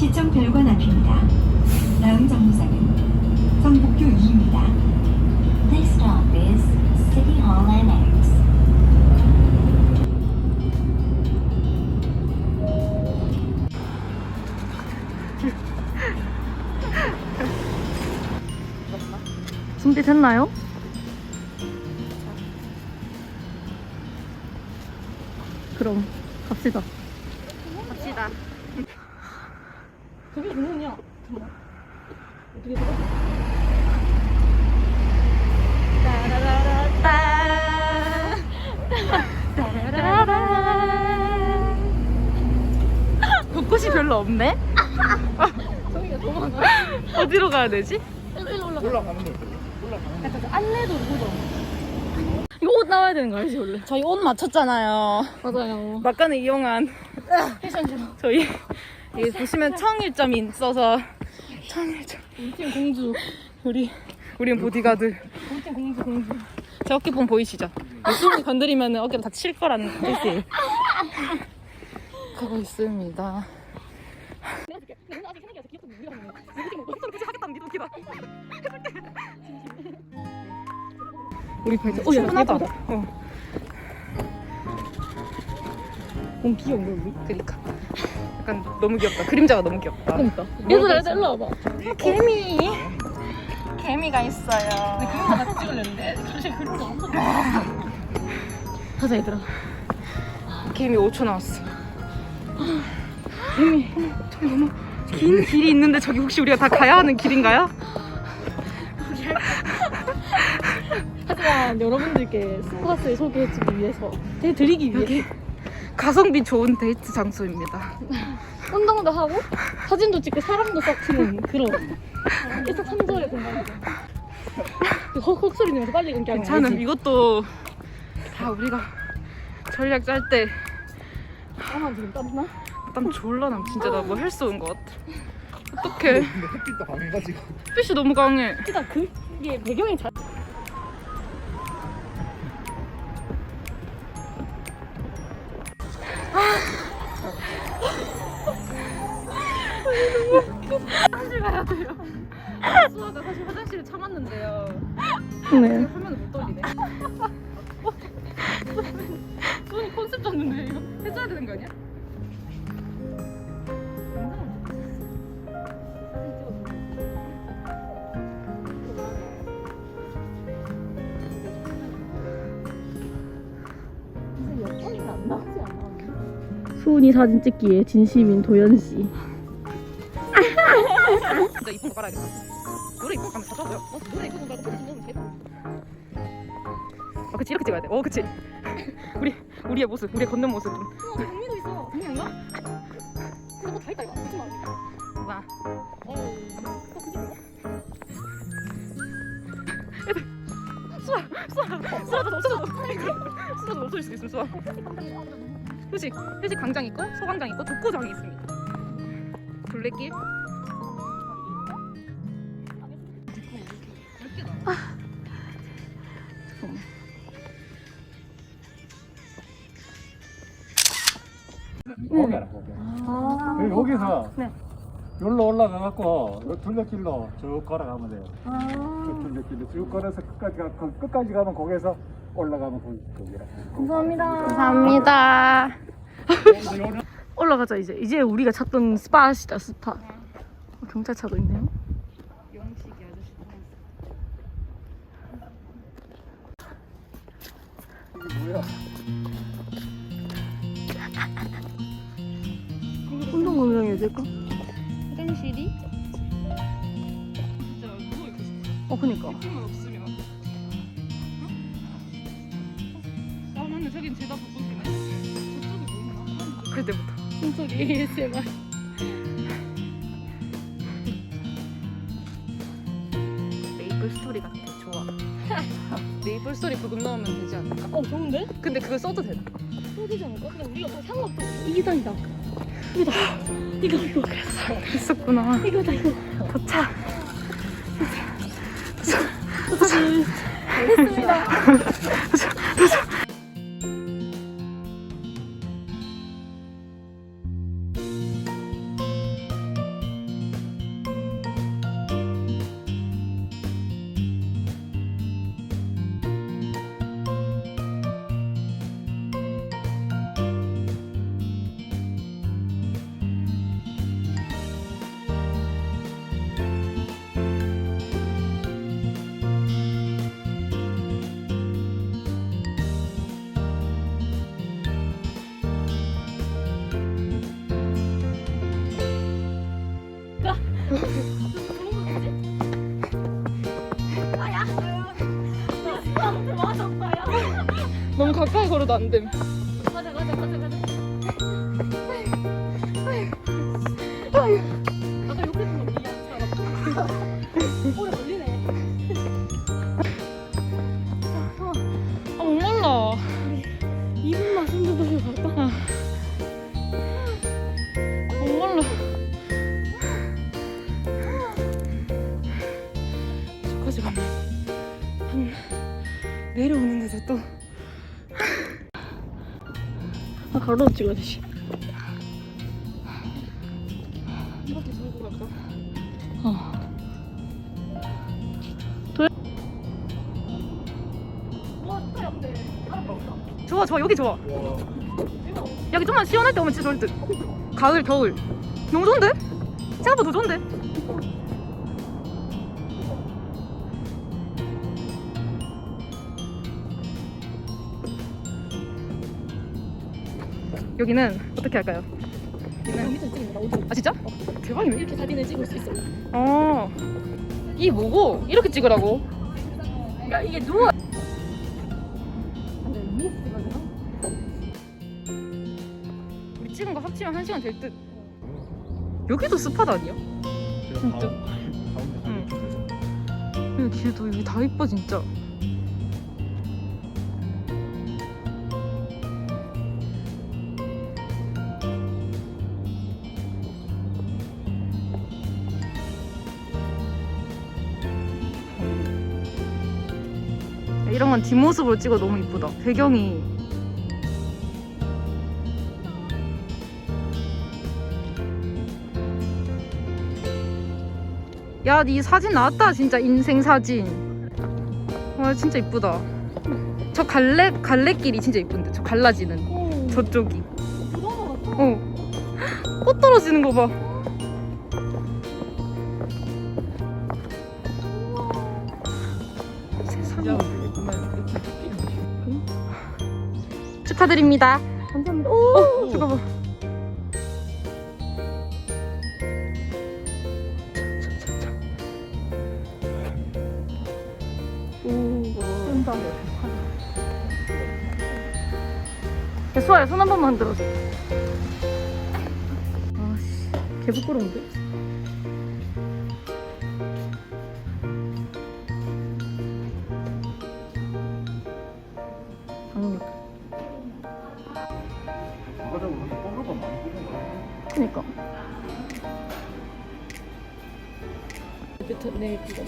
시청 별관 앞입니다. 다음 정류장은 성북교 2입니다. Next stop is City Hall Annex. 준비됐나요? 그럼 갑시다. 갑시다. 그게 공원이야. 어떻게 들어? 벚꽃이 별로 없네? 저기가 도망가. 어디로 가야 되지? 일로 올라가. 올라가는 거 올라가는 거 안내도 보죠. 이거 옷 나와야 되는 거 알지 원래? 저희 옷 맞췄잖아요. 맞아요. 막간을 이용한 패션쇼. 저희 여기 보시면 청일점이 있어서 청일점. 우리 팀 공주. 우리 우리는 보디가드. 우리 팀 공주 공주. 제 어깨뽕 보이시죠? 손 건드리면 어깨가 다칠 거라는 뜻이에요. 그거 있습니다. 우리 발자 어, 야, 예다. 어. 너무 귀여운 거 우리. 그니까. 약간 너무 귀엽다. 그림자가 너무 귀엽다. 그니까. 얘들아, 일로 와봐. 개미. 개미가 있어요. 근데 그림자 같이 찍으려는데 사실 그림자 없어. 가자 얘들아. 개미 5초 나왔어. 개미. 저기 너무 긴 길이 있는데 저기 혹시 우리가 다 가야 하는 길인가요? 하지만 여러분들께 스팟을 소개해주기 위해서 해드리기 위해 여기 가성비 좋은 데이트 장소입니다. 운동도 하고 사진도 찍고 사람도 싹 트는 그런 일석삼조의 공간이죠 그 헉헉 소리 내면서 빨리 끊기 하는 괜찮음. 이것도 다 우리가 전략 짤때 아마 지금 땀나? 땀 졸라 남. 진짜 나 뭐 헬스 온 것 같아. 어떡해. 근데 햇빛도 강해가지고 햇빛이 너무 강해. 진짜 그게 배경이 잘 수아가 사실 화장실에 참았는데요. 네. 화면을 못 돌리네. 수원이 컨셉 잡는데 이거 해줘야 되는 거 아니야? 수은이 사진 찍기에 진심인 도연 씨. 진짜 이쁜 거 깔아야겠다. 노래 이쁜 거 가면 다 좋아요. 어, 노래 이거 말고 사진 너무 대박 아, 그치 이렇게 찍어야 돼. 어, 그치. 우리 우리의 모습, 우리의 걷는 모습 좀. 우와 경미도 있어 경미인가? 근데 뭐다 있다 이거 하지 마 와. 어, 그게 뭐야? 수아, 수아, 수아도 없어져. 수아도 없어질 수 있음, 수아. 휴식, 휴식 광장 있고 소광장 있고 족구장이 있습니다. 둘레길. 거기라 거기 네, 여기서 네. 여기로 올라가갖고 요 둘레길로 쭉 걸어가면 돼요 쭉 둘레길로 쭉 걸어서 끝까지 가 그 끝까지 가면 거기서 올라가면 거기 거기라 감사합니다 감사합니다. 요런 올라가자 이제. 이제 우리가 찾던 스팟이다 스팟. 어, 경찰차도 있네요. 영식이 아저씨. 이게 뭐야 운동 공장이 될까? 화장실이? 진짜 누워 있고 싶어. 어 그니까 힘만 없으면. 아 근데 저긴 죄다 불꽃이네. 저쪽이 뭐있나? 그때부터. 숨소리 ASMR 스토리 부금 넣으면 되지 않을까? 어 좋은데? 근데 그거 써도 되나? 소리지 않을까? 근데 우리가 뭐 상관없어 이기상이다 이거다 이거 이거 있었구나. 이거다 이거 도착. 했습니다 걸어도 안 됨. 가자 가자 가자 가자 아까 욕했던 거 미안 오래 걸리네 아 목말라. 2분만 숨좀 돌려 갈까? 저까지 가면 한 내려오는데도 또. 들고 갈까? 어. 좋아 좋아 여기 좋아. 여기 좀만 시원할 때 오면 진짜 좋을 듯. 가을 겨울 너무 좋은데? 생각보다 더 좋은데? 여기는 어떻게 할까요? 여기는 찍는 아 진짜? 대박이네. 이렇게 사진을 찍을 수 있어 어. 이 뭐고? 이렇게 찍으라고? 야 이게 누워. 근데? 우리 찍은 거 합치면 한 시간 될 듯. 여기도 스팟 아니야? 진짜? 응. 여기 뒤에도 여기 다 이뻐 진짜. 이런 건 뒷모습으로 찍어 너무 이쁘다. 배경이 야, 네 사진 나왔다. 진짜 인생 사진. 와, 진짜 이쁘다. 저 갈래 갈래길이 진짜 이쁜데. 저 갈라지는 오 저쪽이. 어. 꽃 떨어지는 거 봐. 세상에. 축하드립니다. 감사합니다 어, 잠깐만. 오 야, 수아야 손 한 번만 흔들어줘. 아씨, 개 부끄러운데? 거야. 그니까. 내 네, 이거